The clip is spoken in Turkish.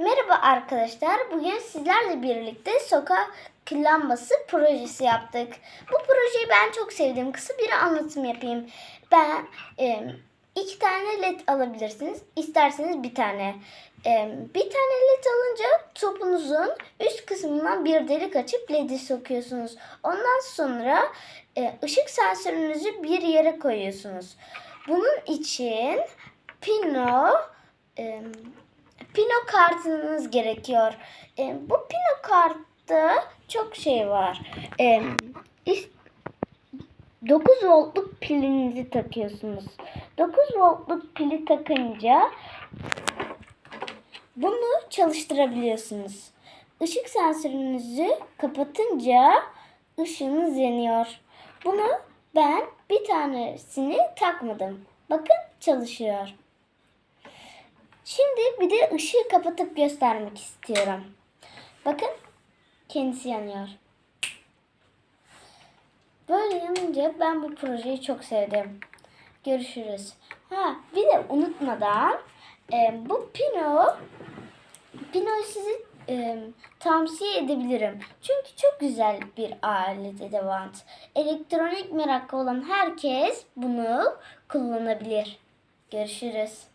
Merhaba arkadaşlar. Bugün sizlerle birlikte sokak lambası projesi yaptık. Bu projeyi ben çok sevdim. Kısa bir anlatım yapayım. Ben e, iki tane led alabilirsiniz. İsterseniz bir tane. E, bir tane led alınca topunuzun üst kısmından bir delik açıp ledi sokuyorsunuz. Ondan sonra e, ışık sensörünüzü bir yere koyuyorsunuz. Bunun için pino e, Pino kartınız gerekiyor. E, bu Pino kartta çok şey var. E, is- 9 voltluk pilinizi takıyorsunuz. 9 voltluk pili takınca bunu çalıştırabiliyorsunuz. Işık sensörünüzü kapatınca ışığınız yanıyor. Bunu ben bir tanesini takmadım. Bakın çalışıyor. Şimdi bir de ışığı kapatıp göstermek istiyorum. Bakın kendisi yanıyor. Böyle yanınca ben bu projeyi çok sevdim. Görüşürüz. Ha bir de unutmadan e, bu pino pinoyu size e, tavsiye edebilirim. Çünkü çok güzel bir alet edevat. Elektronik merakı olan herkes bunu kullanabilir. Görüşürüz.